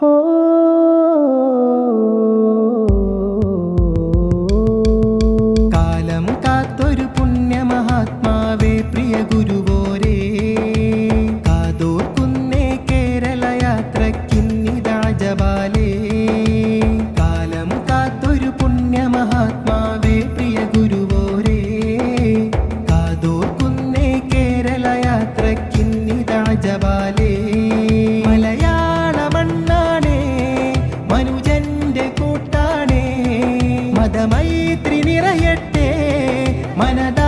Oh. Meine Damen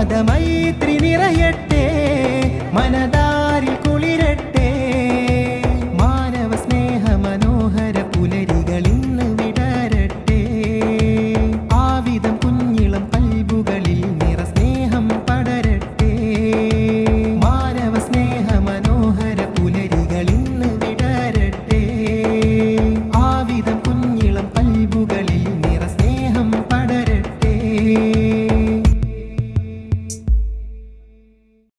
മതമൈത്രി നിറയട്ടെ മനത